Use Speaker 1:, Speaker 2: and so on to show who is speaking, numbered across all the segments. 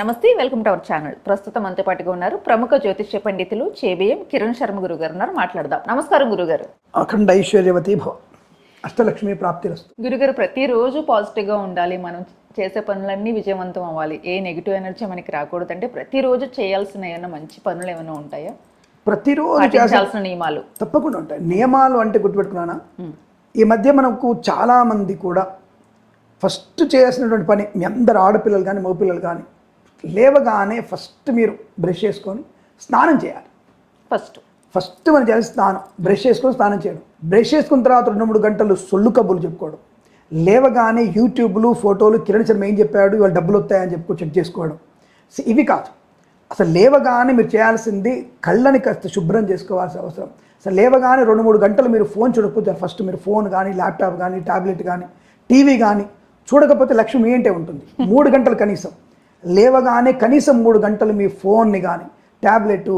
Speaker 1: నమస్తే welcome to our channel. ప్రస్తుతం మనతో పాటుగా ఉన్నారు ప్రముఖ జ్యోతిష్య పండితులు చేబిఎం కిరణ్ శర్మ గురువు గారు ఉన్నారు. మాట్లాడదాం. నమస్కారం గురుగారు.
Speaker 2: అఖండ ఐశ్వర్యవతి భవ అష్టలక్ష్మి ప్రాప్తిరస్తు.
Speaker 1: గురుగారు ప్రతిరోజు పాజిటివ్గా ఉండాలి. మనం చేసే పనులన్నీ విజయవంతం అవ్వాలి. ఏ నెగిటివ్ ఎనర్జీ మనకి రాకూడదు అంటే ప్రతిరోజు చేయాల్సిన ఏమైనా మంచి పనులు ఏమైనా ఉంటాయా?
Speaker 2: ప్రతిరోజు చేసే
Speaker 1: పాటించాల్సిన నియమాలు.
Speaker 2: తప్పకుండా ఉంటాయి. నియమాలు అంటే గుర్తుపెట్టుకున్నానా? ఈ మధ్య మనకు చాలా మంది కూడా ఫస్ట్ చేయాల్సినటువంటి పని మీ అందరు ఆడపిల్లలు కానీ మగపిల్లలు కానీ లేవగానే ఫస్ట్ మీరు బ్రష్ చేసుకొని స్నానం చేయాలి.
Speaker 1: ఫస్ట్.
Speaker 2: ఫస్ట్ మనం చేయాలి స్నానం. బ్రష్ చేసుకొని స్నానం చేయడం. బ్రష్ చేసుకున్న తర్వాత రెండు మూడు గంటలు సొల్లు కబుర్లు చెప్పుకోవడం. లేవగానే యూట్యూబ్లు ఫోటోలు కిరణ్ శర్మ ఏం చెప్పాడు? ఇవాళ డబ్బులు వస్తాయని చెప్పుకో చెక్ చేసుకోవడం. సో ఇవి కాదు. అసలు లేవగానే మీరు చేయాల్సింది కళ్ళని కాస్త శుభ్రం చేసుకోవాల్సిన అవసరం. అసలు లేవగానే రెండు మూడు గంటలు మీరు ఫోన్ చూడకపోతే ఫస్ట్ మీరు ఫోన్ కానీ ల్యాప్టాప్ కానీ టాబ్లెట్ కానీ టీవీ కానీ చూడకపోతే లక్ష్యం ఏంటే ఉంటుంది? మూడు గంటలు కనీసం. లేవగానే కనీసం మూడు గంటలు మీ ఫోన్ని కానీ ట్యాబ్లెట్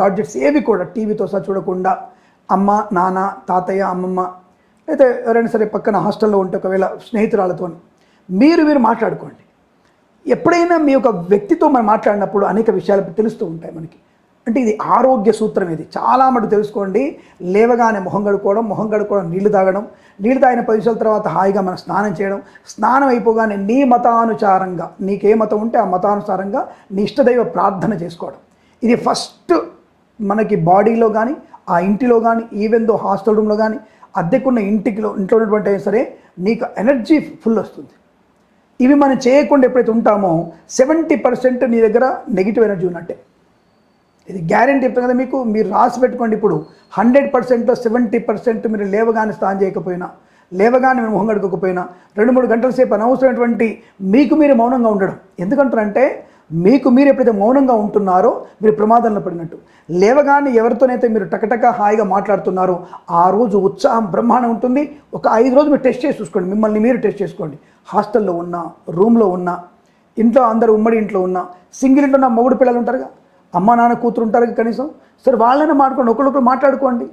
Speaker 2: గాడ్జెట్స్ ఏవి కూడా టీవీతో సహా చూడకుండా అమ్మ నాన్న తాతయ్య అమ్మమ్మ అయితే ఎవరైనా సరే పక్కన హాస్టల్లో ఉంటే ఒకవేళ స్నేహితురాలతో మీరు మీరు మాట్లాడుకోండి. ఎప్పుడైనా మీ యొక్క వ్యక్తితో మనం మాట్లాడినప్పుడు అనేక విషయాలు తెలుస్తూ ఉంటాయి మనకి. అంటే ఇది ఆరోగ్య సూత్రం ఇది. చాలా మటు తెలుసుకోండి. లేవగానే మొహం కడుక్కోవడం మొహం కడుక్కోవడం నీళ్ళు తాగడం. నీళ్ళు తాగిన పది నిమిషాల తర్వాత హాయిగా మనం స్నానం చేయడం. స్నానం అయిపోగానే నీ మతానుసారంగా నీకే మతం ఉంటే ఆ మతానుసారంగా నీ ఇష్టదైవ ప్రార్థన చేసుకోవడం. ఇది ఫస్ట్ మనకి బాడీలో కానీ ఆ ఇంటిలో కానీ ఈవెన్ దో హాస్టల్ రూమ్లో కానీ అద్దెకున్న ఇంటికిలో ఇంట్లో ఉన్నటువంటి అయినా సరే నీకు ఎనర్జీ ఫుల్ వస్తుంది. ఇవి మనం చేయకుండా ఎప్పుడైతే ఉంటామో సెవెంటీ పర్సెంట్ నీ దగ్గర నెగిటివ్ ఎనర్జీ ఉన్నట్టే. ఇది గ్యారంటీ చెప్తాను కదా మీకు మీరు రాసి పెట్టుకోండి ఇప్పుడు. హండ్రెడ్ పర్సెంట్లో సెవెంటీ పర్సెంట్ మీరు లేవగానే స్నానం చేయకపోయినా లేవగానే మీరు మొహం కడుకోకపోయినా రెండు మూడు గంటల సేపు అనవసరమైనటువంటి మీకు మీరు మౌనంగా ఉండడం. ఎందుకంటారంటే మీకు మీరు ఎప్పుడైతే మౌనంగా ఉంటున్నారో మీరు ప్రమాదంలో పడినట్టు. లేవగానే ఎవరితోనైతే మీరు టకటక హాయిగా మాట్లాడుతున్నారో ఆ రోజు ఉత్సాహం బ్రహ్మాండం ఉంటుంది. ఒక ఐదు రోజులు మీరు టెస్ట్ చేసి చూసుకోండి. మిమ్మల్ని మీరు టెస్ట్ చేసుకోండి. హాస్టల్లో ఉన్నా రూమ్లో ఉన్నా ఇంట్లో అందరూ ఉమ్మడి ఇంట్లో ఉన్నా సింగిల్ ఇంట్లో ఉన్న మొగుడు పిల్లలు ఉంటారుగా. అమ్మ నాన్న కూతురు ఉంటారు కనీసం. సరే వాళ్ళని మాట్లాడుకోండి ఒకరికొకరు మాట్లాడుకోండి.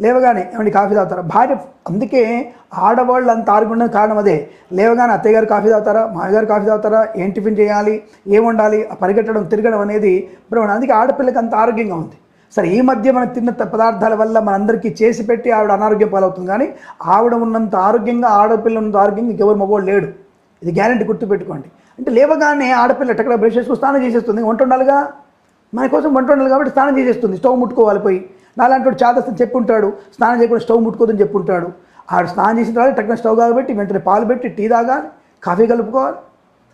Speaker 2: లేవగానే ఏమండి కాఫీ తాగుతారా? భార్య అందుకే ఆడవాళ్ళు అంత ఆరోగ్యం కారణం అదే. లేవగానే అత్తయ్య గారు కాఫీ తాగుతారా? మామగారు కాఫీ తాగుతారా? ఏం టిఫిన్ చేయాలి? ఏం వండాలి? ఆ పరిగెట్టడం తిరగడం అనేది బ్రహ్మణ అందుకే ఆడపిల్లకి అంత ఆరోగ్యంగా ఉంది. సరే ఈ మధ్య మనం తిన్న పదార్థాల వల్ల మనందరికీ చేసి పెట్టి ఆవిడ అనారోగ్యం పాలవుతుంది. కానీ ఆవిడ ఉన్నంత ఆరోగ్యంగా ఆడపిల్ల ఉన్నంత ఆరోగ్యంగా ఇంకెవరు మగవాడు లేడు. ఇది గ్యారంటీ గుర్తుపెట్టుకోండి. అంటే లేవగానే ఆడపిల్ల ఎక్కడ బ్రష్ చేసుకుని స్నానం చేసేస్తుంది. వంట ఉండాలిగా? మన కోసం వంట ఉండాలి కాబట్టి స్నానం చేసేస్తుంది. స్టవ్ ముట్టుకోవాలి పోయి. నాలాంటి వాడు చెప్పి ఉంటాడు స్నానం చేయకుండా స్టవ్ ముట్టుకోదని చెప్పుంటాడు. ఆడు స్నానం చేసిన తర్వాత టక్కన స్టవ్ కాబట్టి వెంటనే పాలు పెట్టి టీ తాగాలి కాఫీ కలుపుకోవాలి.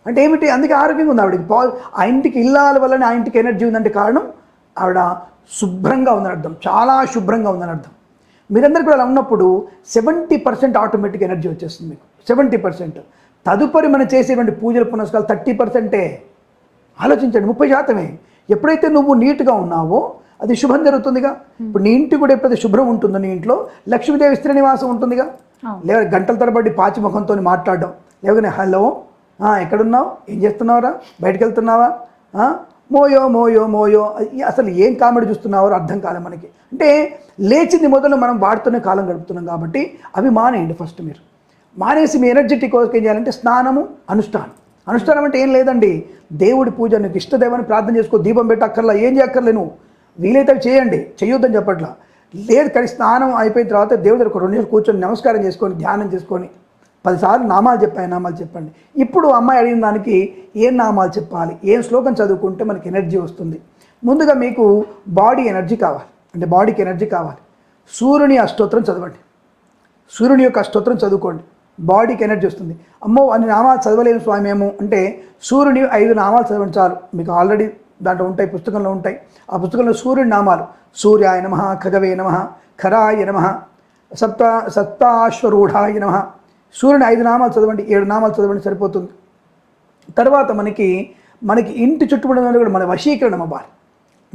Speaker 2: అంటే ఏమిటి? అందుకే ఆరోగ్యంగా ఉంది ఆవిడకి. పాలు ఆ ఇంటికి ఇల్లాల వల్లనే ఆ ఇంటికి ఎనర్జీ ఉందంటే కారణం ఆవిడ శుభ్రంగా ఉందని అర్థం. చాలా శుభ్రంగా ఉందని అర్థం. మీరందరూ కూడా అలా ఉన్నప్పుడు సెవెంటీ పర్సెంట్ ఆటోమేటిక్ ఎనర్జీ వచ్చేస్తుంది మీకు. Seventy percent. తదుపరి మనం చేసేటువంటి పూజల పునస్కారాలు థర్టీ పర్సెంటే. ఆలోచించండి ముప్పై శాతమే. ఎప్పుడైతే నువ్వు నీట్గా ఉన్నావో అది శుభం జరుగుతుందిగా. ఇప్పుడు నీ ఇంటి కూడా ఎప్పుడైతే శుభ్రం ఉంటుందో నీ ఇంట్లో లక్ష్మీదేవి స్త్రీ నివాసం ఉంటుందిగా లేదా గంటల తరబడి పాచి ముఖంతో మాట్లాడడం. లేవగానే హలో ఎక్కడున్నావు? ఏం చేస్తున్నావురా? బయటకు వెళ్తున్నావా? మోయో మోయో మోయో. అసలు ఏం కామెడీ చూస్తున్నావో అర్థం కాలే మనకి. అంటే లేచింది మొదలు మనం వాడుతూనే కాలం గడుపుతున్నాం కాబట్టి అవి మానేయండి ఫస్ట్ మీరు. మానేసి మీ ఎనర్జెటిక్ ఏం చేయాలంటే స్నానము అనుష్ఠానం. అనుష్ఠానం అంటే ఏం లేదండి. దేవుడి పూజ నీకు ఇష్టదేవాన్ని ప్రార్థన చేసుకో దీపం పెట్టక్కర్లా ఏం చేయక్కర్లే నువ్వు వీలైతే అవి చేయండి చేయొద్దని చెప్పట్లా. లేదు కానీ స్నానం అయిపోయిన తర్వాత దేవుడి దగ్గర ఒక రెండు నిమిషాలు కూర్చొని నమస్కారం చేసుకొని ధ్యానం చేసుకొని పదిసార్లు నామాలు చెప్పాయి నామాలు చెప్పండి. ఇప్పుడు అమ్మాయి అడిగిన దానికి ఏం నామాలు చెప్పాలి ఏం శ్లోకం చదువుకుంటే మనకి ఎనర్జీ వస్తుంది. ముందుగా మీకు బాడీ ఎనర్జీ కావాలి అంటే బాడీకి ఎనర్జీ కావాలి. సూర్యుని అష్టోత్తరం చదవండి. సూర్యుని యొక్క అష్టోత్తరం చదువుకోండి. బాడీకి ఎనర్జీ వస్తుంది. అమ్మో అన్ని నామాలు చదవలేని స్వామి ఏమో అంటే సూర్యుని ఐదు నామాలు చదవండి చాలు. మీకు ఆల్రెడీ దాంట్లో ఉంటాయి పుస్తకంలో ఉంటాయి. ఆ పుస్తకంలో సూర్యుని నామాలు. సూర్యాయ నమ ఖగవే నమ ఖరాయ నమ సప్త సప్తాశ్వరూఢాయ నమ. సూర్యుని ఐదు నామాలు చదవండి ఏడు నామాలు చదవండి సరిపోతుంది. తర్వాత మనకి మనకి ఇంటి చుట్టుపక్కల కూడా మన వశీకరణం అవ్వాలి.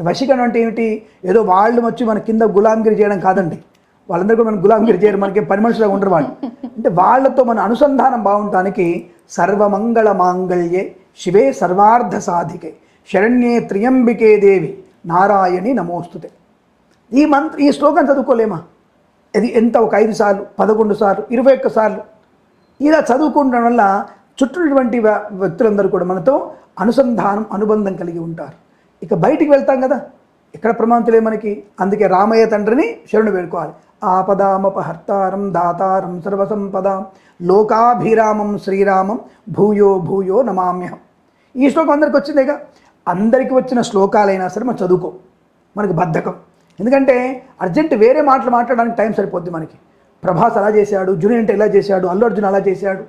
Speaker 2: వశీకరణం అంటే ఏమిటి? ఏదో వాళ్ళు వచ్చి మన కింద గులాంగిరి చేయడం కాదండి. వాళ్ళందరూ కూడా మనం గులాంగిరి చేయరు మనకి పని మనుషులుగా ఉండరు వాళ్ళు. అంటే వాళ్ళతో మన అనుసంధానం బాగుండటానికి సర్వమంగళ మాంగళ్యే శివే సర్వార్థ సాధికే శరణ్యే త్రియంబికే దేవి నారాయణి నమోస్తుతే. ఈ మంత్ర ఈ శ్లోకం చదువుకోలేమా? ఇది ఎంత? ఒక ఐదు సార్లు పదకొండు సార్లు ఇరవై ఒక్క సార్లు. ఇలా చదువుకోవడం వల్ల చుట్టూటువంటి వ్యక్తులందరూ కూడా మనతో అనుసంధానం అనుబంధం కలిగి ఉంటారు. ఇక బయటికి వెళ్తాం కదా? ఎక్కడ ప్రమాంతులే మనకి? అందుకే రామయ్య తండ్రిని శరణు వేడుకోవాలి. ఆపదామపహర్తారం దాతారం సర్వసంపదాం. లోకాభిరామం శ్రీరామం భూయో భూయో నమామ్యహం. ఈ శ్లోకం అందరికి వచ్చిందేగా? అందరికి వచ్చిన శ్లోకాలైనా సరే మనం చదువుకో. మనకు బద్ధకం. ఎందుకంటే అర్జెంట్ వేరే మాటలు మాట్లాడడానికి టైం సరిపోద్ది మనకి. ప్రభాస్ అలా చేశాడు జూనియర్ అంటే ఇలా చేశాడు అల్లు అర్జున్ అలా చేశాడు.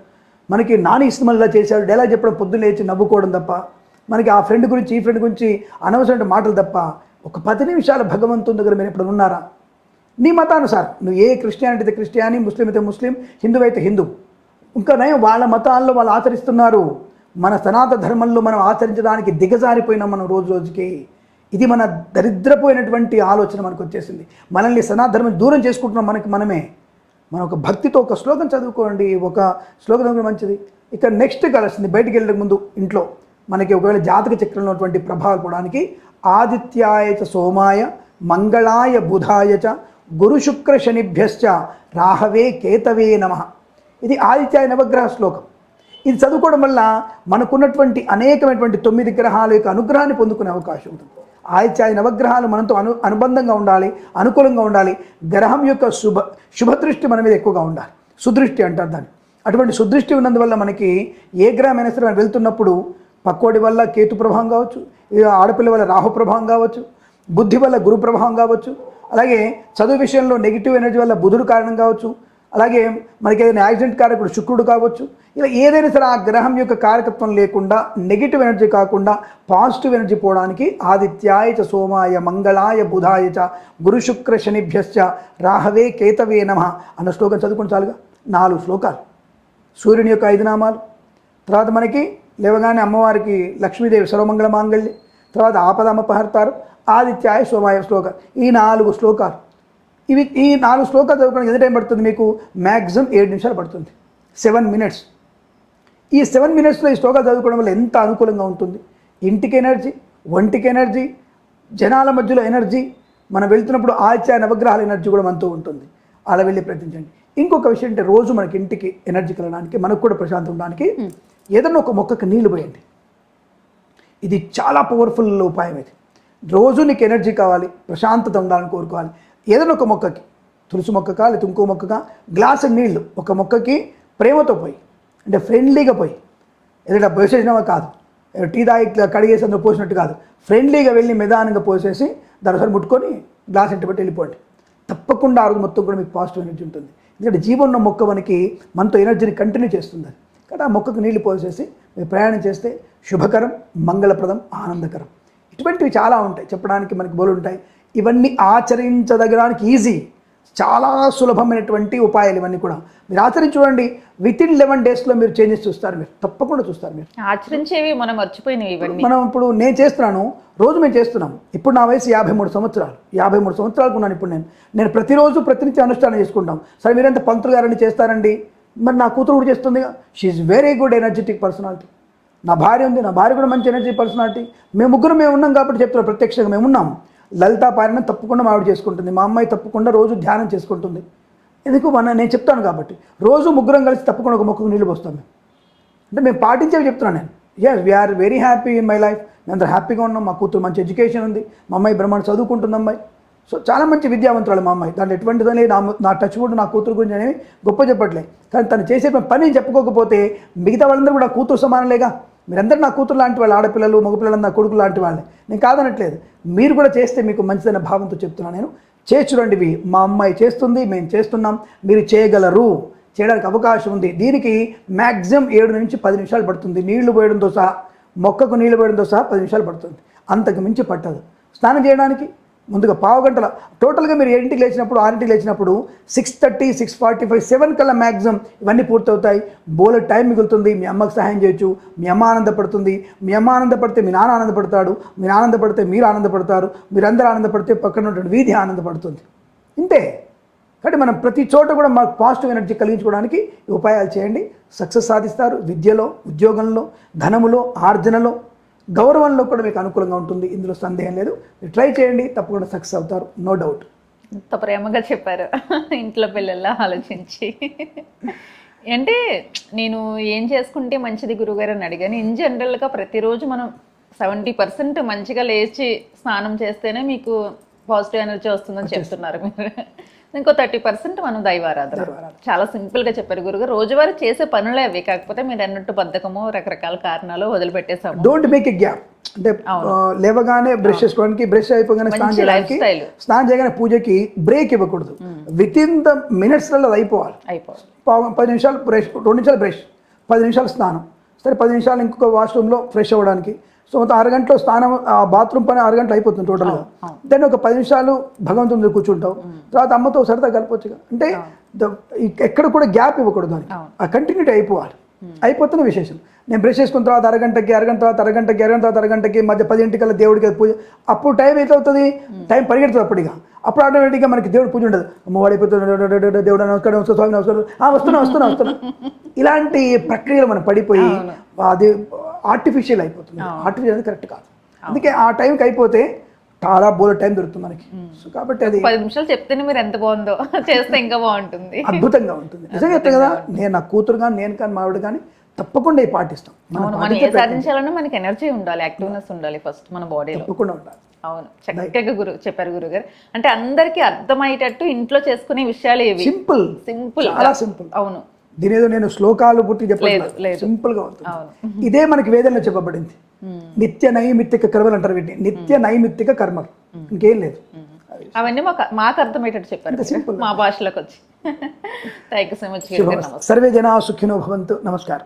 Speaker 2: మనకి నాని ఇస్మల్ ఇలా చేశాడు డైలాగ్ చెప్పడం పొద్దున్న లేచి నవ్వుకోవడం తప్ప మనకి ఆ ఫ్రెండ్ గురించి ఈ ఫ్రెండ్ గురించి అనవసరమైన మాటలు తప్ప ఒక పది నిమిషాలు భగవంతుని దగ్గర మీరు ఎప్పుడు ఉన్నారా? నీ మతానుసారం. నువ్వు ఏ క్రిస్టియానిటీ అయితే క్రిస్టియాని ముస్లిం అయితే ముస్లిం హిందూ అయితే హిందూ. ఇంకా నయం వాళ్ళ మతాల్లో వాళ్ళు ఆచరిస్తున్నారు. మన సనాతన ధర్మంలో మనం ఆచరించడానికి దిగజారిపోయినాం మనం రోజు రోజుకి. ఇది మన దరిద్రపోయినటువంటి ఆలోచన మనకు వచ్చేసింది. మనల్ని సనాతన ధర్మం దూరం చేసుకుంటున్నాం మనకి మనమే. మనం ఒక భక్తితో ఒక శ్లోకం చదువుకోండి ఒక శ్లోకం మంచిది. ఇక నెక్స్ట్ కలుస్తుంది బయటికి వెళ్ళక ముందు ఇంట్లో. మనకి ఒకవేళ జాతక చక్రంలో ఉన్నటువంటి ప్రభావాలు పోవడానికి ఆదిత్యాయ చ సోమాయ మంగళాయ బుధాయ చ గురు శుక్ర శనిభ్యశ్చ రాహవే కేతవే నమ. ఇది ఆదిత్యాయ నవగ్రహ శ్లోకం. ఇది చదువుకోవడం వల్ల మనకున్నటువంటి అనేకమైనటువంటి తొమ్మిది గ్రహాల యొక్క అనుగ్రహాన్ని పొందుకునే అవకాశం ఉంటుంది. ఆదిత్యాయ నవగ్రహాలు మనతో అను అనుబంధంగా ఉండాలి అనుకూలంగా ఉండాలి గ్రహం యొక్క శుభ శుభదృష్టి మన మీద ఎక్కువగా ఉండాలి. సుదృష్టి అంటారు దాన్ని. అటువంటి సుదృష్టి ఉన్నందువల్ల మనకి ఏ గ్రహమైనా సరే మనం వెళ్తున్నప్పుడు పక్కోడి వల్ల కేతు ప్రభావం కావచ్చు ఆడపిల్ల వల్ల రాహు ప్రభావం కావచ్చు బుద్ధి వల్ల గురు ప్రభావం కావచ్చు అలాగే చదువు విషయంలో నెగిటివ్ ఎనర్జీ వల్ల బుధుడు కారణం కావచ్చు అలాగే మనకి ఏదైనా యాక్సిడెంట్ కారకుడు శుక్రుడు కావచ్చు ఇలా ఏదైనా సరే ఆ గ్రహం యొక్క కారకత్వం లేకుండా నెగిటివ్ ఎనర్జీ కాకుండా పాజిటివ్ ఎనర్జీ పోవడానికి ఆదిత్యాయ చ సోమాయ మంగళాయ బుధాయ చ గురు శుక్ర శనిభ్యశ్చ రాహవే కేతవే నమ అన్న శ్లోకం చదువుకుని చాలుగా. నాలుగు శ్లోకాలు. సూర్యుని యొక్క ఐదు నామాలు. తర్వాత మనకి లేవగానే అమ్మవారికి లక్ష్మీదేవి సర్వమంగళ మాంగళ్య తర్వాత ఆపదమపహర్తారు ఆదిత్యాయ సోమాయ శ్లోక ఈ నాలుగు శ్లోకాలు. ఇవి ఈ నాలుగు శ్లోకాలు చదువుకోవడానికి ఎంత టైం పడుతుంది మీకు? మ్యాక్సిమం ఏడు నిమిషాలు పడుతుంది. Seven minutes. ఈ సెవెన్ మినిట్స్లో ఈ శ్లోకాలు చదువుకోవడం వల్ల ఎంత అనుకూలంగా ఉంటుంది? ఇంటికి ఎనర్జీ ఒంటికి ఎనర్జీ జనాల మధ్యలో ఎనర్జీ మనం వెళ్తున్నప్పుడు ఆచార నవగ్రహాల ఎనర్జీ కూడా మనతో ఉంటుంది. అలా వెళ్ళి ప్రయత్నించండి. ఇంకొక విషయం అంటే రోజు మనకి ఇంటికి ఎనర్జీ కలగడానికి మనకు కూడా ప్రశాంతం ఉండడానికి ఏదన్నా ఒక మొక్కకి నీళ్ళు పోయండి. ఇది చాలా పవర్ఫుల్ ఉపాయం ఇది. రోజు నీకు ఎనర్జీ కావాలి ప్రశాంతత ఉండాలని కోరుకోవాలి. ఏదైనా ఒక మొక్కకి తులసి మొక్కగా లేదా ఇంకో మొక్కగా గ్లాసు నీళ్ళు ఒక మొక్కకి ప్రేమతో పోయి అంటే ఫ్రెండ్లీగా పోయి. ఏదైనా పోసేసినావా కాదు. టీ దాయి ఇట్లా కడిగేసి అందులో పోసినట్టు కాదు. ఫ్రెండ్లీగా వెళ్ళి నిదానంగా పోసేసి దాని ముట్టుకొని గ్లాస్ ఇంటి పెట్టి వెళ్ళిపోండి. తప్పకుండా ఆ రోజు మొత్తం కూడా మీకు పాజిటివ్ ఎనర్జీ ఉంటుంది. ఎందుకంటే జీవం ఉన్న మొక్క మనకి మనతో ఎనర్జీని కంటిన్యూ చేస్తుంది. అది కాబట్టి ఆ మొక్కకు నీళ్ళు పోసేసి మీరు ప్రయాణం చేస్తే శుభకరం మంగళప్రదం ఆనందకరం. ఇటువంటివి చాలా ఉంటాయి. చెప్పడానికి మనకి బోలు ఉంటాయి. ఇవన్నీ ఆచరించదగడానికి ఈజీ. చాలా సులభమైనటువంటి ఉపాయాలు ఇవన్నీ కూడా. మీరు ఆచరించి చూడండి. విత్ ఇన్ లెవెన్ డేస్లో మీరు చేంజెస్ చూస్తారు మీరు. తప్పకుండా చూస్తారు మీరు.
Speaker 1: ఆచరించేవి మనం మర్చిపోయినవి
Speaker 2: మనం ఇప్పుడు నేను చేస్తున్నాను. రోజు మేము చేస్తున్నాం. ఇప్పుడు నా వయసు యాభై మూడు సంవత్సరాలు. యాభై మూడు సంవత్సరాలకు ఉన్నాను. ఇప్పుడు నేను. నేను ప్రతిరోజు ప్రతినిత్యం అనుష్ఠానం చేసుకుంటాం. సరే మీరంత పంతులు గారని చేస్తారండి. మరి నా కూతురు కూడా చేస్తుంది she very good energetic personality నా భార్య ఉంది నా భార్య కూడా మంచి ఎనర్జీ పర్సనాలిటీ మేము ముగ్గురు మేము ఉన్నాం కాబట్టి చెప్తున్నా ప్రత్యక్షంగా మేము ఉన్నాం. లలితా పారిన తప్పకుండా మా ఆవిడ చేసుకుంటుంది. మా అమ్మాయి తప్పకుండా రోజు ధ్యానం చేసుకుంటుంది. ఎందుకు? మన నేను చెప్తాను కాబట్టి. రోజు ముగ్గురం కలిసి తప్పకుండా ఒక మొక్కకు నీళ్ళు పోస్తాం మేము. అంటే మేము పాటించేవి చెప్తున్నాను నేను. Yes we are very happy in my life మేము అందరూ హ్యాపీగా ఉన్నాం. మా కూతురు మంచి ఎడ్యుకేషన్ ఉంది. మా అమ్మాయి బ్రహ్మాండ చదువుకుంటుంది అమ్మాయి. సో చాలా మంచి విద్యావంతురాలు మా అమ్మాయి. దాంట్లో ఎటువంటిదో లేదు నా నా టచ్ కూడా నా కూతురు గురించి అనేవి గొప్ప చెప్పట్లే. కానీ తను చేసే పని చెప్పుకోకపోతే మిగతా వాళ్ళందరూ కూడా కూతురు సమానలేగా? మీరందరూ నా కూతురు లాంటి వాళ్ళు ఆడపిల్లలు మగపిల్లలు నా కొడుకు లాంటి వాళ్ళే. నేను కాదనట్లేదు. మీరు కూడా చేస్తే మీకు మంచిదన్న భావంతో చెప్తున్నాను నేను. చేసి చూడండి ఇవి. మా అమ్మాయి చేస్తుంది మేము చేస్తున్నాం. మీరు చేయగలరు. చేయడానికి అవకాశం ఉంది. దీనికి మ్యాక్సిమం ఏడు నుంచి పది నిమిషాలు పడుతుంది. నీళ్ళు పోయడంతో సహా మొక్కకు నీళ్ళు పోయడంతో సహా పది నిమిషాలు పడుతుంది. అంతకు మించి పట్టదు. స్నానం చేయడానికి ముందుగా పావు గంటల. టోటల్గా మీరు ఏడింటికి లేచినప్పుడు ఆరింటికి లేచినప్పుడు six thirty six forty five seven కల్లా మ్యాక్సిమం ఇవన్నీ పూర్తవుతాయి. బోల టైం మిగులుతుంది. మీ అమ్మకి సహాయం చేయొచ్చు. మీ అమ్మ ఆనందపడుతుంది. మీ అమ్మ ఆనందపడితే మీ నాన్న ఆనందపడతాడు. మీరు ఆనందపడితే మీరు ఆనందపడతారు. మీరందరూ ఆనందపడితే పక్కన ఉన్నటువంటి వీధి ఆనందపడుతుంది. ఇంతే. కాబట్టి మనం ప్రతి చోట కూడా మాకు పాజిటివ్ ఎనర్జీ కలిగించుకోవడానికి ఉపాయాలు చేయండి. సక్సెస్ సాధిస్తారు. విద్యలో ఉద్యోగంలో ధనములో ఆర్జనలో గౌరవంలో కూడా మీకు అనుకూలంగా ఉంటుంది. ఇందులో సందేహం లేదు. మీరు ట్రై చేయండి. తప్పకుండా సక్సెస్ అవుతారు. No doubt.
Speaker 1: ఇంత ప్రేమగా చెప్పారు. ఇంట్లో పిల్లల్లా ఆలోచించి. అంటే నేను ఏం చేసుకుంటే మంచిది గురుగారు అని అడిగాను. ఇన్ జనరల్గా ప్రతిరోజు మనం సెవెంటీ పర్సెంట్ మంచిగా లేచి స్నానం చేస్తేనే మీకు పాజిటివ్ ఎనర్జీ వస్తుందని చెప్తున్నారు మీరు. ఇంకో థర్టీ పర్సెంట్ మనం దైవారాధన. చాలా సింపుల్గా చెప్పారు గురుగారు. రోజువారీ చేసే పనులే అవి. కాకపోతే మీరు అన్నట్టు బద్ధకము రకరకాల కారణాలు వదిలిపెట్టేసాము
Speaker 2: డోంట్ మేక్ ఎ గ్యాప్ అంటే లేవగానే బ్రష్ చేసుకోవడానికి బ్రష్ అయిపోగానే స్నానం చేయడానికి స్నానం చేయగానే పూజకి బ్రేక్ ఇవ్వకూడదు. విత్ ఇన్ ద మినిట్స్లలో అది అయిపోవాలి.
Speaker 1: అయిపోవాలి.
Speaker 2: పావు పది నిమిషాలు బ్రష్ రెండు నిమిషాలు బ్రష్ పది నిమిషాలు స్నానం. సరే పది నిమిషాలు ఇంకొక వాష్రూమ్లో ఫ్రెష్ అవ్వడానికి. సో మొత్తం అరగంటలో స్నానం బాత్రూమ్ పని అరగంటలో అయిపోతుంది టోటల్గా. దెన్ ఒక పది నిమిషాలు భగవంతుని దగ్గర కూర్చుంటావు. తర్వాత అమ్మతో సరదా కలపొచ్చుగా. అంటే ఎక్కడ కూడా గ్యాప్ ఇవ్వకూడదు దానికి. ఆ కంటిన్యూటీ అయిపోవాలి. అయిపోతున్న విశేషం నేను బ్రష్ చేసుకున్న తర్వాత అరగంటకి అరగంట తర్వాత అరగంటకి అరగంట తర్వాత అరగంటకి మధ్య పదింటికల్లా దేవుడికి పూజ. అప్పుడు టైం అవుతుంది టైం పరిగెడుతుంది అప్పటిగా. అప్పుడు ఆటోమేటిక్గా మనకి దేవుడు పూజ ఉండదు. అమ్మవాడు అయిపోతుంది దేవుడు నమస్కారం నమస్కారం స్వామి నమస్కారం. వస్తున్నా వస్తున్నా వస్తున్నా. ఇలాంటి ప్రక్రియలు మనం పడిపోయి అది ఆర్టిఫిషియల్ అయిపోతుంది. ఆర్టిఫిషియల్ అనేది కరెక్ట్ కాదు. అందుకే ఆ టైంకి అయిపోతే చాలా బోల టైం దొరుకుతుంది మనకి. సో కాబట్టి అది
Speaker 1: పది నిమిషాలు చెప్తేనే మీరు ఎంత బాగుందో చేస్తే ఇంకా బాగుంటుంది.
Speaker 2: అద్భుతంగా ఉంటుంది. నిజంగా చెప్తే కదా నేను నా కూతురు కానీ నేను కానీ మావిడ కానీ తప్పకుండా ఈ పాటిస్తాం మనం
Speaker 1: ఏ సాధించాలన్నా మనకి ఎనర్జీ ఉండాలి యాక్టివ్నెస్ ఉండాలి ఫస్ట్ మన బాడీలో
Speaker 2: తప్పకుండా ఉండాలి.
Speaker 1: అవును. చక్కగా గురు చెప్పారు గురుగారు. అంటే అందరికీ అర్థమయ్యేటట్టు ఇంట్లో చేసుకునే విషయాలు ఇవి
Speaker 2: సింపుల్
Speaker 1: సింపుల్
Speaker 2: చాలా సింపుల్
Speaker 1: అవును.
Speaker 2: దీని ఏదో నేను శ్లోకాలు పుట్టి చెప్పలేదు
Speaker 1: లేదు.
Speaker 2: సింపుల్గా ఉంటుంది. ఇదే మనకి వేదంలో చెప్పబడింది. నిత్య నైమిత్తిక కర్మలు అంటారు వీటిని. నిత్య నైమిత్తిక కర్మలు. ఇంకేం లేదు.
Speaker 1: అవన్నీ మాకు మాకు అర్థమయ్యేటట్టు చెప్పారు. మా భాషలోకి వచ్చి. Thank you so much.
Speaker 2: Survey జనా సుఖినో భవంతు. నమస్కారం.